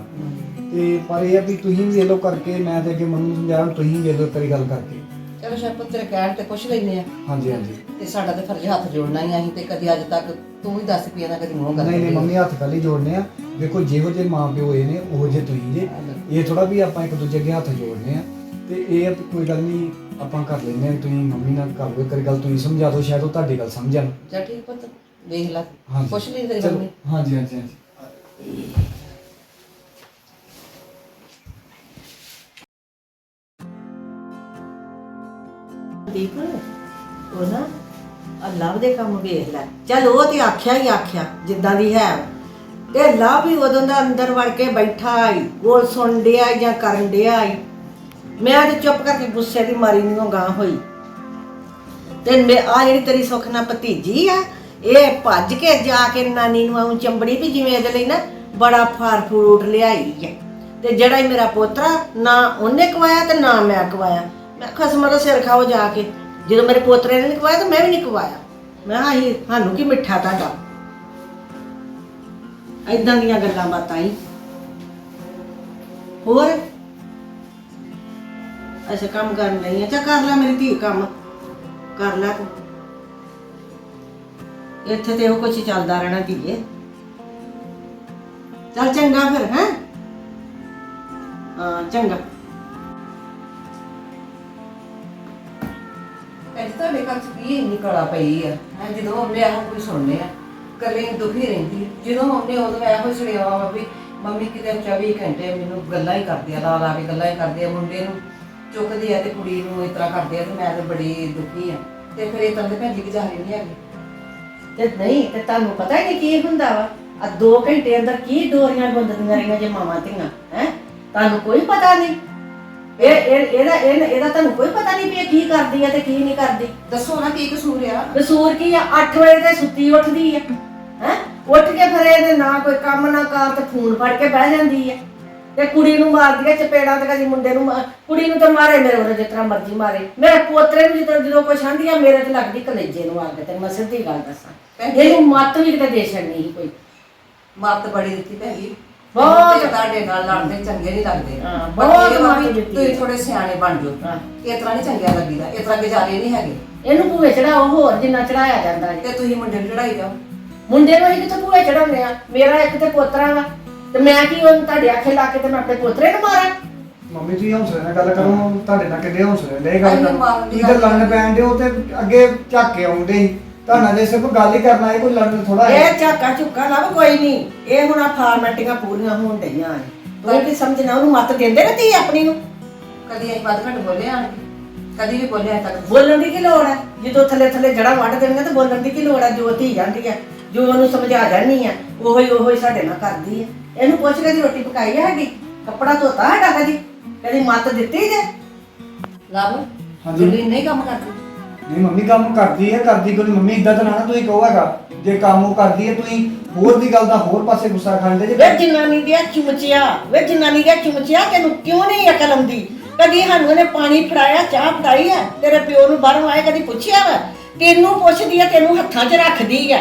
Speaker 4: ਤੇ ਪਰ ਇਹ ਆ ਵੀ ਤੁਸੀਂ ਵੀ ਇਹ ਲੋ ਕਰਕੇ ਮੈਂ ਤੇ ਅੱਗੇ ਮੰਮੀ ਨੂੰ ਤੁਸੀਂ ਵੀ ਇਹ ਲੋ ਗੱਲ ਕਰਕੇ।
Speaker 1: ਚਲੋ ਸ਼ਾਇਦ ਤੇਰੇ ਕਹਿਣ ਤੇ ਪੁੱਛ ਲੈਨੇ ਆ।
Speaker 4: ਹਾਂਜੀ ਹਾਂਜੀ।
Speaker 1: ਤੇ ਸਾਡਾ ਤੇ ਫਰਜ਼ ਹੱਥ ਜੋੜਨਾ ਹੀ ਆ, ਅਸੀਂ ਤੇ ਕਦੀ ਅੱਜ ਤੱਕ ਤੂੰ ਵੀ ਦੱਸ ਪਈ ਨਾ ਕਦੀ ਮੂੰਹ ਗੱਲ
Speaker 4: ਨਹੀਂ ਨਹੀਂ। ਮੰਮੀ ਹੱਥ ਕੱਲ ਹੀ ਜੋੜਨੇ ਆ। ਵੇਖੋ ਜਿਹੋ ਜਿਹੇ ਮਾਂ ਪਿਓ ਹੋਏ ਨੇ ਉਹੋ ਜਿਹੇ ਤੁਸੀਂ ਜੇ। ਇਹ ਥੋੜਾ ਵੀ ਆਪਾਂ ਇੱਕ ਦੂਜੇ ਅੱਗੇ ਹੱਥ ਜੋੜਨੇ ਆ। ਤੇ ਇਹ ਆ ਵੀ ਕੋਈ ਗੱਲ ਨਹੀਂ ਆਪਾਂ ਕਰ ਲੈਂਦੇ ਆ ਤੁਸੀਂ ਮੰਮੀ ਨਾਲ ਕਰ ਲਓ ਕਰੀ ਗੱਲ ਤੁਸੀਂ ਸਮਝਾ ਦਿਓ ਸ਼ਾਇਦ ਉਹ ਤੁਹਾਡੀ ਗੱਲ ਸਮਝਣ
Speaker 1: ਚੱਲ ਠੀਕ ਪੁੱਤ ਵੇਖ ਲੈ।
Speaker 4: ਹਾਂਜੀ।
Speaker 1: ਪੁੱਛ ਲਈ ਤੇਰੀ
Speaker 4: ਚਲੋ,
Speaker 1: ਮੰਮੀ।
Speaker 4: ਹਾਂਜੀ ਹਾਂਜੀ ਹਾਂਜੀ।
Speaker 2: ਦੀਪ ਉਹ ਨਾ ਆ ਲਵ ਦੇ ਕੰਮ ਵੇਖ ਲੈ। ਚੱਲ ਉਹ ਤੇ ਆਖਿਆ ਹੀ ਆਖਿਆ ਜਿੱਦਾਂ ਦੀ ਹੈ। ਤੇ ਲਵ ਵੀ ਉਦੋਂ ਦਾ ਅੰਦਰ ਵੜ ਕੇ ਬੈਠਾ ਆਈ ਗੋਲ ਸੁਣ ਡਿਆ ਜਾਂ ਕਰਨ ਡਿਆ ਆਈ। ਮੈਂ ਤੇ ਚੁੱਪ ਕਰਕੇ ਗੁੱਸੇ ਦੀ ਮਾਰੀ ਨੂੰ ਗਾਂ ਹੋਈ। ਤੇ ਮੈਂ ਆ ਜਿਹੜੀ ਤੇਰੀ ਸੁੱਖ ਨਾਲ ਭਤੀਜੀ ਆ, ਇਹ ਭੱਜ ਕੇ ਜਾ ਕੇ ਨਾਨੀ ਨੂੰ ਆਉਂ ਚੰਬੜੀ ਵੀ ਜਿਵੇਂ ਇਹਦੇ ਲਈ ਨਾ ਬੜਾ ਫਾਰ ਫਰੂਟ ਲਿਆਈ ਹੈ ਤੇ ਜਿਹੜਾ ਇਹ ਮੇਰਾ ਪੋਤਰਾ ਨਾ ਉਹਨੇ ਕਵਾਇਆ ਤੇ ਨਾ ਮੈਂ ਕਵਾਇਆ ਮੈਂ ਖਸਮਾਂ ਦਾ ਸਿਰ ਖਾਓ ਜਾ ਕੇ। ਜਦੋਂ ਮੇਰੇ ਪੋਤਰੇ ਨੇ ਕਵਾਇਆ ਤਾਂ ਮੈਂ ਵੀ ਨਿਕਵਾਇਆ ਮੈਂ ਕਿਹਾ ਅਸੀਂ ਸਾਨੂੰ ਕੀ ਮਿੱਠਾ ਤੁਹਾਡਾ। ਐਦਾਂ ਦੀਆਂ ਗੱਲਾਂ ਬਾਤਾਂ ਹੀ। ਹੋਰ? ਅੱਛਾ, ਕੰਮ ਕਰਨ ਲਈ ਆ। ਚਾ ਕਰ ਲੈ ਮੇਰੀ ਧੀ ਕੰਮ। ਕਰ ਲੈ ਤੂੰ। ਇੱਥੇ ਤੇ ਉਹ ਕੁਛ ਚੱਲਦਾ ਰਹਿਣਾ ਧੀਏ। ਚੱਲ ਚੰਗਾ ਫਿਰ, ਹੈ? ਹਾਂ, ਚੰਗਾ।
Speaker 1: ਅੱਜ ਤੁਹਾਡੇ ਘਰ ਚ ਕੀ ਇੰਨੀ ਕਲਾ ਪਈ ਆ? ਹੈ ਜਦੋਂ ਉਹਨੇ ਆਹ ਕੋਈ ਸੁਣਨੇ ਆ ਕੱਲੇ ਦੁਖੀ ਰਹਿੰਦੀ ਆ। ਜਦੋਂ ਉਹਨੇ ਉਦੋਂ ਇਹੋ ਛੜਿਆ ਵਾ ਵੀ ਮੰਮੀ ਕਿਤੇ 24 ਘੰਟੇ ਮੈਨੂੰ ਗੱਲਾਂ ਹੀ ਕਰਦੇ ਆ ਲਾ ਲਾ ਕੇ ਗੱਲਾਂ ਹੀ ਕਰਦੇ ਆ ਮੁੰਡੇ ਨੂੰ। ਚੁੱਕਦੇ ਆ ਤੇ ਕੁੜੀ ਨੂੰ ਇਸ ਤਰ੍ਹਾਂ ਕਰਦੇ ਆ ਤੇ ਮੈਂ ਤਾਂ ਬੜੀ ਦੁਖੀ ਆ। ਤੇ ਫਿਰ ਇਹ ਤਾਂ ਦੇ ਭੈਣ ਜੀ ਗੁਜ਼ਾਰੇ ਨਹੀਂ ਹੈਗੇ।
Speaker 2: ਤੇ ਨਹੀਂ ਤੇ ਤੁਹਾਨੂੰ ਪਤਾ ਹੀ ਨਹੀਂ ਕੀ ਹੁੰਦਾ ਵਾ? ਆ 2 ਘੰਟੇ ਅੰਦਰ ਕੀ ਡੋਰੀਆਂ ਗੁੰਦਦੀਆਂ ਰਹੀਆਂ ਜੇ ਮਾਵਾਂ ਧੀਆਂ ਹੈ? ਤੁਹਾਨੂੰ ਕੋਈ ਪਤਾ ਨਹੀਂ? ਇਹ ਇਹ- ਇਹਦਾ ਇਹ- ਇਹਦਾ ਤੁਹਾਨੂੰ ਕੋਈ ਪਤਾ ਨਹੀਂ ਵੀ ਇਹ ਕੀ ਕਰਦੀ ਹੈ ਤੇ ਕੀ ਨਹੀਂ ਕਰਦੀ?
Speaker 1: ਦੱਸੋ ਨਾ ਕੀ ਕਸੂਰ ਆ।
Speaker 2: ਕਸੂਰ ਕੀ ਆ? 8 ਵਜੇ ਤੇ ਸੁੱਤੀ ਉੱਠਦੀ ਹੈ ਹੈ? ਉੱਠ ਕੇ ਫਿਰ ਇਹਨੇ ਨਾ ਕੋਈ ਕੰਮ ਨਾ ਕਾਰ ਤੇ ਫੋਨ ਫੜ ਕੇ ਬਹਿ ਜਾਂਦੀ ਹੈ ਤੇ ਕੁੜੀ ਨੂੰ ਮਾਰਦੀ ਹੈ ਚਪੇੜਾਂ ਤੇ ਕਦੀ ਮੁੰਡੇ ਨੂੰ ਕੁੜੀ ਨੂੰ ਤਾਂ ਮਾਰੇ ਮੇਰੇ ਵੱਲੋਂ ਜਿਸ ਤਰ੍ਹਾਂ ਮਰਜ਼ੀ ਮਾਰੇ। ਮੇਰੇ ਪੋਤਰੇ ਨੂੰ ਜਦੋਂ ਜਦੋਂ ਕੁਛ ਆਂਦੀ ਆ ਮੇਰੇ ਤੇ ਲੱਗਦੀ ਕਲੇਜੇ ਨੂੰ ਕੇ ਤੇ ਮੈਂ ਸਿੱਧੀ ਗੱਲ ਦੱਸਾਂ। ਇਹਨੂੰ ਮੱਤ ਵੀ ਕਿਤੇ ਦੇ ਛੱਡਣੀ ਸੀ ਕੋਈ।
Speaker 1: ਮੱਤ ਬੜੀ ਦਿੱਤੀ ਭੈਣ
Speaker 2: ਬਹੁਤ।
Speaker 1: ਤੇ ਤੁਹਾਡੇ ਨਾਲ ਲੜਦੇ ਚੰਗੇ ਨਹੀਂ ਲੱਗਦੇ।
Speaker 2: ਹਾਂ,
Speaker 1: ਪਰ
Speaker 2: ਬਹੁਤ
Speaker 1: ਇਹ ਵਾ ਵੀ
Speaker 2: ਮੱਤ ਦਿੱਤੀ
Speaker 1: ਤੁਸੀਂ
Speaker 2: ਹੈ।
Speaker 1: ਥੋੜੇ ਸਿਆਣੇ ਬਣ ਜਾਓ।
Speaker 2: ਹਾਂ।
Speaker 1: ਇਸ ਤਰ੍ਹਾਂ ਨਹੀਂ ਚੰਗਿਆ ਲੱਗੀਦਾ। ਇਸ ਤਰ੍ਹਾਂ ਗੁਜ਼ਾਰੇ ਨਹੀਂ ਹੈਗੇ।
Speaker 2: ਇਹਨੂੰ ਭੂਏ ਚੜਾਓ ਹੋਰ ਜਿੰਨਾ ਚੜਾਇਆ ਜਾਂਦਾ ਜੀ
Speaker 1: ਤੇ ਤੁਸੀਂ ਮੁੰਡੇ ਨੂੰ ਚੜਾਈ ਜਾਓ।
Speaker 2: ਮੁੰਡੇ ਨੂੰ ਅਸੀਂ ਕਿੱਥੇ ਭੂਏ ਚੜਾਉਂਦੇ ਆ ਮੇਰਾ ਇੱਕ ਤੇ ਪੋਤਰਾ ਵਾ। ਤੇ ਮੈਂ ਕੀ ਉਹਨੂੰ ਤੁਹਾਡੇ ਆਖੇ ਲਾ ਕੇ ਤੇ ਮੈਂ ਆਪਣੇ ਪੋਤਰੇ ਨੂੰ ਮਾਰਾਂ?
Speaker 4: ਮੰਮੀ ਤੁਸੀਂ ਹੌਸਲੇ ਨਾਲ ਗੱਲ ਕਰੋ ਤੁਹਾਡੇ ਨਾਲ ਕਿੰਨੇ ਹੌਸਲੇ ਲੈ ਗੱਲ
Speaker 1: ਅਸੀਂ
Speaker 4: ਕਰ
Speaker 1: ਦੀ। ਗੱਲ
Speaker 4: ਲੜਨ ਪੈਣ ਦਿਓ ਤੇ ਅੱਗੇ ਝੱਕ ਕੇ ਆਉਂਦੇ ਸੀ। ਤੁਹਾਡਾ ਜੇ ਸਿਰਫ ਗੱਲ ਹੀ ਕਰਨਾ ਇਹ ਕੋਈ ਲੜਨ ਥੋੜਾ ਹੈ
Speaker 2: ਇਹ ਝਾਕਾ ਝੁੱਕਾ ਨਾ ਕੋਈ ਨਹੀਂ। ਇਹ ਹੁਣ ਆ ਫਾਰਮੈਟੀਆਂ ਪੂਰੀਆਂ ਹੋਣ ਡਈਆਂ ਨੇ। ਤੂੰ ਕੀ ਸਮਝਣਾ? ਉਹਨੂੰ ਮੱਤ ਦਿੰਦੇ ਨਾ ਤੀ ਆਪਣੀ ਨੂੰ?
Speaker 1: ਕਦੀ ਅਸੀਂ ਵੱਧ ਘੱਟ ਬੋਲੇ ਆਣ ਕੇ? ਕਦੀ ਵੀ ਬੋਲੇ ਅਜੇ ਤੱਕ।
Speaker 2: ਬੋਲਣ ਦੀ ਕੀ ਲੋੜ ਹੈ? ਜਦੋਂ ਥੱਲੇ ਥੱਲੇ ਜੜਾ ਵੱਢ ਦੇਣੀਆਂ ਤੇ ਬੋਲਣ ਦੀ ਕੀ ਲੋੜ ਹੈ? ਜੋ ਧੀ ਜਾਂਦੀ ਹੈ। ਜੋ ਉਹਨੂੰ ਸਮਝਾ ਜਾਣੀ ਹੈ ਉਹੋ ਹੀ ਉਹੋ ਹੀ ਸਾਡੇ ਨਾਲ ਕਰਦੀ ਹੈ ਇਹਨੂੰ ਪੁੱਛ ਕੇ ਦੀ ਰੋਟੀ ਪਕਾਈ ਹੈ ਹੈਗੀ? ਕੱਪੜਾ ਧੋਤਾ ਹੈ ਕਦੀ ਕਦੀ ਮੱਤ ਦਿੱਤੀ ਜੇ?
Speaker 1: ਲਾਭ
Speaker 4: ਹਾਂਜੀ।
Speaker 1: ਹਾਂਜੀ ਨਹੀਂ ਕੰਮ ਕਰਦੀ?
Speaker 4: ਨਹੀਂ ਮੰਮੀ ਕੰਮ ਕਰਦੀ ਹੈ ਕਰਦੀ ਕੋਈ। ਮੰਮੀ ਇਦਾਂ ਤਾਂ ਨਾ ਨਾ ਤੁਸੀਂ ਕਹੋ ਹੈਗਾ। ਜੇ ਕੰਮ ਉਹ ਕਰਦੀ ਹੈ ਤੁਸੀਂ ਹੋਰ ਦੀ ਗੱਲ ਦਾ ਹੋਰ ਪਾਸੇ ਗੁੱਸਾ ਖਾਂਦੇ ਜੇ।
Speaker 2: ਵੇ ਜਨਾਨੀ ਦੀਆਂ ਚੁਮਚਿਆ ਵੇ ਜਨਾਨੀ ਦੀਆਂ ਚੁਮਚਿਆ ਤੈਨੂੰ ਕਿਉਂ ਨਹੀਂ ਅਕਲ ਆਉਂਦੀ? ਕਦੀ ਸਾਨੂੰ ਇਹਨੇ ਪਾਣੀ ਫੜਾਇਆ ਚਾਹ ਫੜਾਈ ਹੈ ਤੇਰੇ ਪਿਓ ਨੂੰ ਬਾਹਰੋਂ ਆਏ ਕਦੀ ਪੁੱਛਿਆ ਵਾ? ਤੈਨੂੰ ਪੁੱਛਦੀ ਆ ਤੈਨੂੰ ਹੱਥਾਂ 'ਚ ਰੱਖਦੀ ਆ।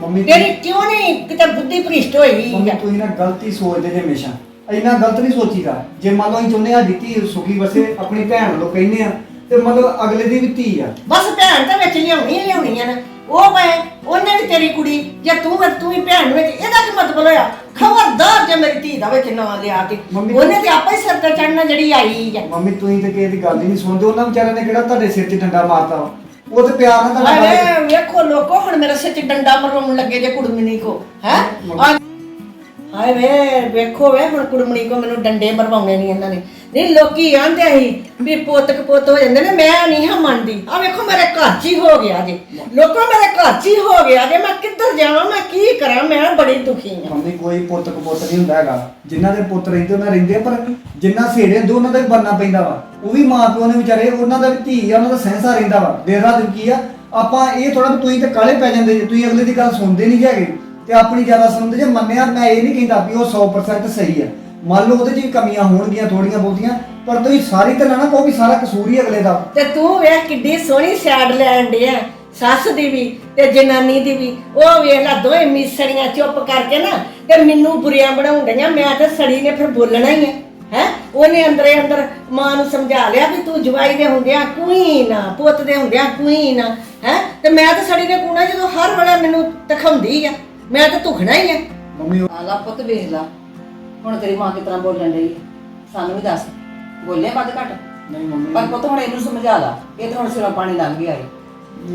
Speaker 4: ਮੰਮੀ
Speaker 2: ਤੇਰੀ ਕਿਉਂ ਨਹੀਂ? ਕਿਤੇ ਬੁੱਧੀ ਭ੍ਰਿਸ਼ਟ ਹੋਈ
Speaker 4: ਮੰਮੀ
Speaker 2: ਆ।
Speaker 4: ਤੁਸੀਂ ਨਾ ਗਲਤੀ ਸੋਚਦੇ ਜੇ ਹਮੇਸ਼ਾ। ਇੰਨਾ ਗਲਤ ਨਹੀਂ ਸੋਚੀਦਾ। ਜੇ ਮੰਨ ਲਓ ਅਸੀਂ ਚਾਹੁੰਦੇ ਆ ਦਿੱਤੀ ਸੁਖੀ ਵਸੇ ਆਪਣੀ ਭੈਣ ਵੱਲੋਂ ਕਹਿੰਦੇ ਆ ਤੇ ਮਤਲਬ ਅਗਲੇ ਦੀ ਵੀ ਧੀ ਆ।
Speaker 2: ਬਸ ਭੈਣ ਤਾਂ ਵਿੱਚ ਲਿਆਉਣੀ ਹੀ ਲਿਆਉਣੀਆਂ ਨੇ। ਉਹ ਪਏ ਉਹਨੇ ਵੀ ਤੇਰੀ ਕੁੜੀ ਜੇ ਤੂੰ ਤੂੰ ਹੀ ਭੈਣ ਵਿੱਚ ਇਹਦਾ ਕੀ ਮਤਲਬ ਹੋਇਆ? ਖਬਰਦਾਰ ਜੇ ਮੇਰੀ ਧੀ ਦਾ ਵਿੱਚ ਨਾਂ ਲਿਆ ਤੇ।
Speaker 4: ਮੰਮੀ
Speaker 2: ਉਹਨੇ ਤੇ ਆਪੇ ਹੀ ਸਿਰ ਤੇ ਚੜਨਾ ਜਿਹੜੀ ਆਈ ਆ।
Speaker 4: ਮੰਮੀ ਤੁਸੀਂ ਤੇ ਕਿਸੇ ਦੀ ਗੱਲ ਹੀ ਨਹੀਂ ਸੁਣਦੇ। ਉਹਨਾਂ ਵਿਚਾਰਿਆਂ ਨੇ ਕਿਹੜਾ ਤੁਹਾਡੇ ਸਿਰ 'ਚ ਡੰਡਾ ਮਾਰਤਾ ਵਾ? ਉਹ ਤੇ ਪਿਆਰ ਨਾਲ ਗੱਲ-
Speaker 2: ਅਰੇ ਵੇਖੋ ਲੋਕੋ ਹੁਣ ਮੇਰੇ ਸਿਰ 'ਚ ਡੰਡਾ ਮਰਵਾਉਣ ਲੱਗੇ ਜੇ ਕੁੜਮਣੀ ਕੋ ਹੈ? ਹਾਏ ਵੇ ਵੇਖੋ ਵੇ ਹੁਣ ਕੁੜਮਣੀ ਕੋ ਮੈਨੂੰ ਡੰਡੇ ਮਰਵਾਉਣੇ ਨਹੀਂ ਇਹਨਾਂ ਨੇ। ਨਹੀਂ ਲੋਕੀ ਆਂਦੇ ਸੀ ਵੀ ਪੁੱਤਕ ਪੁੱਤ ਹੋ ਜਾਂਦੇ ਨੇ ਮੈਂ ਨਹੀਂ ਹਾਂ ਮੰਨਦੀ। ਆ ਵੇਖੋ ਮੇਰੇ ਘਰ 'ਚ ਹੀ ਹੋ ਗਿਆ ਜੇ। ਲੋਕੋ ਮੇਰੇ ਘਰ 'ਚ ਹੀ ਹੋ ਗਿਆ ਜੇ ਮੈਂ ਕਿੱਧਰ ਜਾਵਾਂ ਮੈਂ ਕੀ ਕਰਾਂ? ਮੈਂ ਬੜੀ ਦੁਖੀ ਹਾਂ।
Speaker 4: ਮੰਮੀ ਕੋਈ ਪੁੱਤ ਕਪੁੱਤ ਨਹੀਂ ਹੁੰਦਾ ਹੈਗਾ। ਜਿਨ੍ਹਾਂ ਦੇ ਪੁੱਤ ਰਹਿੰਦੇ ਉਹਨਾਂ ਰਹਿੰਦੇ ਆ, ਪਰ ਜਿੰਨਾ ਸੇੜੇ ਹੁੰਦੇ ਉਹਨਾਂ ਦਾ ਵੀ ਬਣਨਾ ਪੈਂਦਾ ਵਾ। ਉਹ ਵੀ ਮਾਂ ਪਿਓ ਨੇ ਵਿਚਾਰੇ, ਉਹਨਾਂ ਦਾ ਵੀ ਧੀ ਆ, ਉਹਨਾਂ ਦਾ ਸਹਿਸਾ ਰਹਿੰਦਾ ਵਾ। ਦੇਰ ਰਾਤ ਕੀ ਆ, ਆਪਾਂ ਇਹ ਥੋੜਾ ਤੁਸੀਂ ਤੇ ਕਾਲੇ ਪੈ ਜਾਂਦੇ ਜੇ, ਤੁਸੀਂ ਅਗਲੇ ਦੀ ਗੱਲ ਸੁਣਦੇ ਨਹੀਂ ਹੈਗੇ। ਤੇ ਆਪਣੀ ਜ਼ਿਆਦਾ ਸੁਣਦੇ ਜੇ, ਮੰਨਿਆ, ਮੈਂ ਇਹ ਨਹੀਂ ਕਹਿੰਦਾ ਵੀ ਉਹ 100% ਸਹੀ ਆ। ਮੰਨ ਲਓ ਉਹਦੇ 'ਚ ਵੀ ਕਮੀਆਂ ਹੋਣਗੀਆਂ ਥੋੜੀਆਂ ਬਹੁਤੀਆਂ, ਪਰ ਤੁਸੀਂ ਸਾਰੀ ਤਾਂ ਨਾ ਨਾ ਕਹੋ ਵੀ ਸਾਰਾ ਕਸੂਰ ਹੀ ਅਗਲੇ ਦਾ।
Speaker 2: ਤੇ ਤੂੰ ਵੇਖ ਕਿੱਡੀ ਸੋਹਣੀ ਸਾਈਡ ਲੈਣ ਡਿਆ, ਸੱਸ ਦੀ ਵੀ ਤੇ ਜਨਾਨੀ ਦੀ ਵੀ। ਉਹ ਵੇਖ ਲੈ, ਦੋਵੇਂ ਮਿਸਰੀਆਂ ਚੁੱਪ ਕਰਕੇ ਨਾ, ਤੇ ਮੈਨੂੰ ਬੁਰੀਆਂ ਬਣਾਉਣ ਡਈਆਂ, ਮੈਂ ਤੇ ਸੜੀ ਨੇ ਫਿਰ ਬੋਲਣਾ ਹੀ ਹੈ ਹੈ? ਉਹਨੇ ਅੰਦਰੇ ਅੰਦਰ ਮਾਂ ਨੂੰ ਸਮਝਾ ਲਿਆ ਵੀ ਤੂੰ ਜਵਾਈ ਦੇ ਹੁੰਦਿਆਂ ਕੋਈ ਨਾ ਪੁੱਤ ਦੇ ਹੁੰਦਿਆਂ ਕੋਈ ਨਾ ਹੈ? ਤੇ ਮੈਂ ਤੇ ਸੜੀ ਨੇ ਕੂਣਾ ਜਦੋਂ ਹਰ ਵੇਲੇ ਮੈਨੂੰ ਤਖਾਉਂਦੀ ਆ ਮੈਂ ਤਾਂ ਧੁਖਣਾ ਹੀ ਆ।
Speaker 4: ਮੰਮੀ ਉਹ-
Speaker 1: ਆਲਾ ਪੁੱਤ ਵੇਖ ਲਾ ਹੁਣ ਤੇਰੀ ਮਾਂ ਕਿਸ ਤਰ੍ਹਾਂ ਬੋਲਣ ਡਈ ਹੈ ਸਾਨੂੰ ਵੀ ਦੱਸ ਬੋਲਿਆ ਵੱਧ ਘੱਟ?
Speaker 4: ਨਹੀਂ ਮੰਮੀ।
Speaker 1: ਪਰ ਪੁੱਤ ਹੁਣ ਇਹਨੂੰ ਸਮਝਾ ਲਾ ਇਹ ਤਾਂ ਹੁਣ ਸਿਰੋਂ ਪਾਣੀ ਲੰਘ ਗਿਆ ਏ।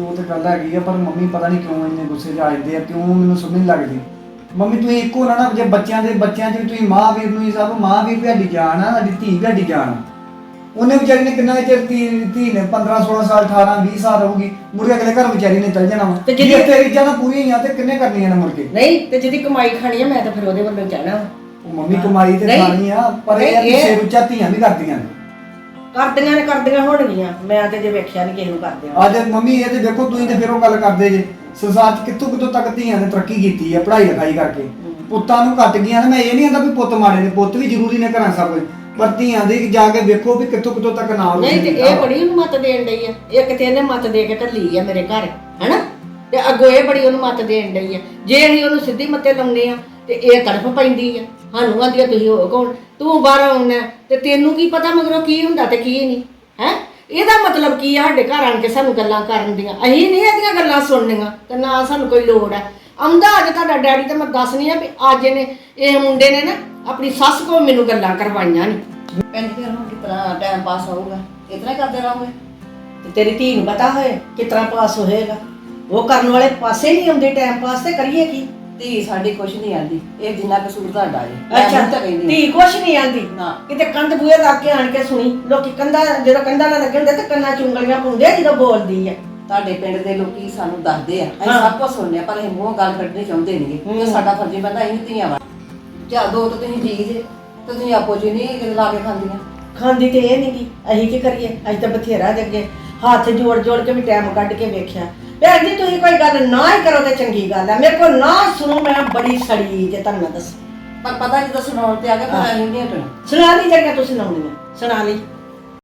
Speaker 4: ਉਹ ਤੇ ਗੱਲ ਹੈਗੀ ਆ ਪਰ ਮੰਮੀ ਪਤਾ ਨਹੀਂ ਕਿਉਂ ਇੰਨੇ ਗੁੱਸੇ 'ਚ ਆ ਜਾਂਦੇ ਆ ਕਿਉਂ ਮੈਨੂੰ ਸਮਝ ਨਹੀਂ ਲੱਗਦੀ। ਮੰਮੀ ਤੁਸੀਂ ਇੱਕੋ ਨਾ ਨਾ ਜੇ ਬੱਚਿਆਂ ਦੇ ਬੱਚਿਆਂ 'ਚ ਵੀ ਤੁਸੀਂ ਮਾਂ ਵੀਰ ਨੂੰ ਹੀ ਸਭ ਮਾਂ ਵੀਰ ਤੁਹਾਡੀ ਜਾਨ ਆ ਸਾਡੀ ਧੀ ਜਾਨ ਆ। ਉਹਨੇ ਵਿਚਾਰੀ ਨੇ ਕਿੰਨਾ ਚਿਰ ਧੀ ਧੀ ਨੇ 15 16 ਸਾਲ 18 20 ਸਾਲ ਰਹੂਗੀ ਮੁੜ ਕੇ ਅਗਲੇ ਘਰ ਵਿਚਾਰੀ ਨੇ ਚੱਲ ਜਾਣਾ ਵਾ।
Speaker 2: ਤੇ
Speaker 4: ਜੇ ਤੇਰੀ ਇੱਜ਼ਤਾਂ ਪੂਰੀਆਂ ਹੀ ਆ ਤੇ ਕਿੰਨੇ ਕਰਨੀਆਂ ਨੇ ਮੁੜ ਕੇ?
Speaker 2: ਨਹੀਂ ਤੇ ਜਿਹਦੀ ਕਮਾਈ ਖਾਣੀ ਆ ਮੈਂ ਤਾਂ ਫਿਰ ਉਹਦੇ ਵੱਲੋਂ ਜਾਣਾ।
Speaker 4: ਉਹ ਮੰਮੀ ਕਮਾਈ ਤੇ
Speaker 2: ਨਹੀਂ,
Speaker 4: ਖਾਣੀ ਆ ਪਰ ਇਹ ਆ ਕਿ
Speaker 2: ਨਹੀਂ, ਇਹ-
Speaker 4: ਸਿਰ ਉੱਚਾ ਧੀਆਂ ਵੀ ਕਰਦੀਆਂ ਨੇ।
Speaker 2: ਕਰਦੀਆਂ ਨੇ ਕਰਦੀਆਂ ਹੋਣਗੀਆਂ। ਮੈਂ ਤੇ ਜੇ ਵੇਖਿਆ ਨਹੀਂ ਕਿਸੇ ਨੂੰ ਕਰਦਿਆਂ।
Speaker 4: ਅੱਜ ਮੰਮੀ ਇਹ ਤੇ ਦੇਖੋ ਤੁਸੀਂ ਤੇ ਫਿਰ ਉਹ ਗੱਲ ਕਰਦੇ ਜੇ। ਸੰਸਾਰ 'ਚ ਕਿੱਥੋਂ ਕਿੱਥੋਂ ਤੱਕ ਧੀਆਂ ਨੇ ਤਰੱਕੀ ਕੀਤੀ ਹੈ ਪੜ੍ਹਾਈ ਲਿਖਾਈ ਕਰਕੇ। ਪੁੱਤਾਂ ਨੂੰ ਘਟ ਗਈਆਂ ਨੇ ਮੈਂ ਇਹ ਨਹੀਂ ਆਂਦਾ ਵੀ ਪੁੱਤ ਮਾੜੇ ਨੇ ਪੁੱਤ ਵੀ ਜ਼ਰੂਰੀ ਨੇ ਘਰਾਂ ਸਭ। ਕੁਝ ਪਰ ਧੀਆਂ ਦੀ ਜਾ ਕੇ ਵੇਖੋ ਵੀ ਕਿੱਥੋਂ ਕਿੱਥੋਂ ਤੱਕ ਨਾਲ
Speaker 2: ਨਹੀਂ ਤੇ ਇਹ ਬੜੀ ਉਹਨੂੰ ਮਤ ਦੇਣ ਡਈ ਆ। ਇੱਕ ਤੇ ਇਹਨੇ ਮਤ ਦੇ ਕੇ ਘੱਲੀ ਆ ਮੇਰੇ ਘਰ ਹੈਨਾ? ਤੇ ਅੱਗੋਂ ਇਹ ਬੜੀ ਉਹਨੂੰ ਮਤ ਦੇਣ ਡਈ ਆ। ਜੇ ਅਸੀਂ ਉਹਨੂੰ ਸਿੱਧੀ ਮੱਤੇ ਲਾਉਂਦੇ ਆ ਤੇ ਇਹ ਤੜਫ ਪੈਂਦੀ ਆ। ਸਾਨੂੰ ਆਂਦੀ ਆ, ਤੁਸੀਂ ਹੋ ਕੌਣ? ਤੂੰ ਬਾਹਰ ਆਉਣਾ ਤੇ ਤੈਨੂੰ ਕੀ ਪਤਾ ਮਗਰੋਂ ਕੀ ਹੁੰਦਾ ਤੇ ਕੀ ਨਹੀਂ? ਹੈ? ਇਹਦਾ ਮਤਲਬ ਕੀ ਆ? ਸਾਡੇ ਘਰ ਆਣ ਕੇ ਸਾਨੂੰ ਗੱਲਾਂ ਕਰਨ ਦੀਆਂ। ਅਸੀਂ ਨਹੀਂ ਇਹਦੀਆਂ ਗੱਲਾਂ ਸੁਣਨੀਆਂ ਤੇ ਨਾ ਸਾਨੂੰ ਕੋਈ ਲੋੜ ਆ। ਆਉਂਦਾ ਅੱਜ ਤੁਹਾਡਾ ਡੈਡੀ ਤੇ ਮੈਂ ਦੱਸਣੀ ਆ ਵੀ ਅੱਜ ਇਹਨੇ, ਇਹ ਮੁੰਡੇ ਨੇ ਨਾ ਆਪਣੀ ਸੱਸ ਕੋਲ ਮੈਨੂੰ ਗੱਲਾਂ ਕਰਵਾਈਆਂ ਨਹੀਂ
Speaker 1: ਪਿੰਡ ਫਿਰ ਹੁਣ ਕਿਤਨਾ ਟਾਈਮ ਪਾਸ ਹੋਊਗਾ? ਇਤਨਾ ਕਰਦੇ ਰਹੋਗੇ?
Speaker 2: ਤੇ ਤੇਰੀ ਧੀ ਨੂੰ ਪਤਾ ਹੋਏ ਕਿਤਨਾ ਪਾਸ ਹੋਏਗਾ? ਉਹ ਕਰਨ ਵਾਲੇ ਪਾਸੇ ਨਹੀਂ ਆਉਂਦੇ ਟਾਈਮ ਪਾਸ ਤੇ ਕਰੀਏ ਕੀ?
Speaker 1: ਧੀ ਸਾਡੀ ਕੁਛ ਨਹੀਂ ਆਂਦੀ। ਇਹ ਜਿੰਨਾ ਕਸੂਰ ਤੁਹਾਡਾ ਮੈਂ
Speaker 2: ਅੱਛਾ
Speaker 1: ਹੁਣ ਤਾਂ ਕਹਿੰਦੀ
Speaker 2: ਧੀ ਕੁਛ ਨਹੀਂ ਆਂਦੀ।
Speaker 1: ਨਾ।
Speaker 2: ਕਿਤੇ ਕੰਧ ਬੂਏ ਲਾ ਕੇ ਆਣ ਕੇ ਸੁਣੀ। ਲੋਕੀ ਕੰਧਾਂ ਜਦੋਂ ਕੰਧਾਂ ਨਾਲ ਲੱਗਣ ਦੇ ਤੇ ਕੰਨਾਂ ਚ ਉਂਗਲੀਆਂ ਪਾਉਂਦੇ ਆ ਜਦੋਂ ਬੋਲਦੀ ਆ।
Speaker 1: ਤੁਹਾਡੇ ਪਿੰਡ ਦੇ ਲੋਕੀ ਸਾਨੂੰ ਦੱਸਦੇ ਆ। ਅਸੀਂ
Speaker 2: ਹਾਂ।
Speaker 1: ਸਭ ਕੁਝ ਸੁਣਨੇ ਆ ਪਰ ਅਸੀਂ ਮੂੰਹ ਗੱਲ ਕੱਢਣੀ ਚਾਹੁੰਦੇ ਨਹੀਂਗੇ। ਤੇ ਸਾਡਾ ਫਰਜ਼ ਬੰਦਾ ਅਸੀਂ ਧੀਆਂ ਵਾ। ਜਾਂ ਦੋ ਤਾਂ ਤੁਸੀਂ ਜੀ ਜੇ ਤੇ ਤੁਸੀਂ ਆਪੋ ਜੀ ਨਹੀਂ ਕਿਤੇ ਲਾ ਕੇ ਖਾਂਦੀਆਂ।
Speaker 2: ਖਾਂਦੀ ਤੇ ਇਹ ਨਹੀਂਗੀ ਅਸੀਂ ਕੀ ਕਰੀਏ? ਅਸੀਂ ਤਾਂ ਬਥੇਰਾ ਦੇ ਅੱਗੇ ਹੱਥ ਜੋੜ ਜੋੜ ਕੇ ਵੀ ਟਾਈਮ ਕੱਢ ਕੇ ਵੇਖਿਆ। ਭੈਣ ਜੀ ਤੁਸੀਂ ਕੋਈ ਗੱਲ ਨਾ ਹੀ ਕਰੋ ਤੇ ਚੰਗੀ ਗੱਲ ਹੈ ਮੇਰੇ ਕੋਲ ਨਾ ਸੁਣੋ ਮੈਂ ਬੜੀ ਸੜੀ ਜੇ ਤੁਹਾਨੂੰ ਮੈਂ ਦੱਸਾਂ।
Speaker 1: ਪਰ ਪਤਾ ਜਦੋਂ ਸੁਣਾਉਣ ਤੇ ਆ ਗਿਆ ਫਿਰ ਅਸੀਂ ਨਹੀਂ ਹਟਣਾ।
Speaker 2: ਸੁਣਾ ਲਈ ਜਿਹੜੀਆਂ ਤੁਸੀਂ ਸੁਣਾਉਣੀਆਂ ਸੁਣਾ ਲਈ।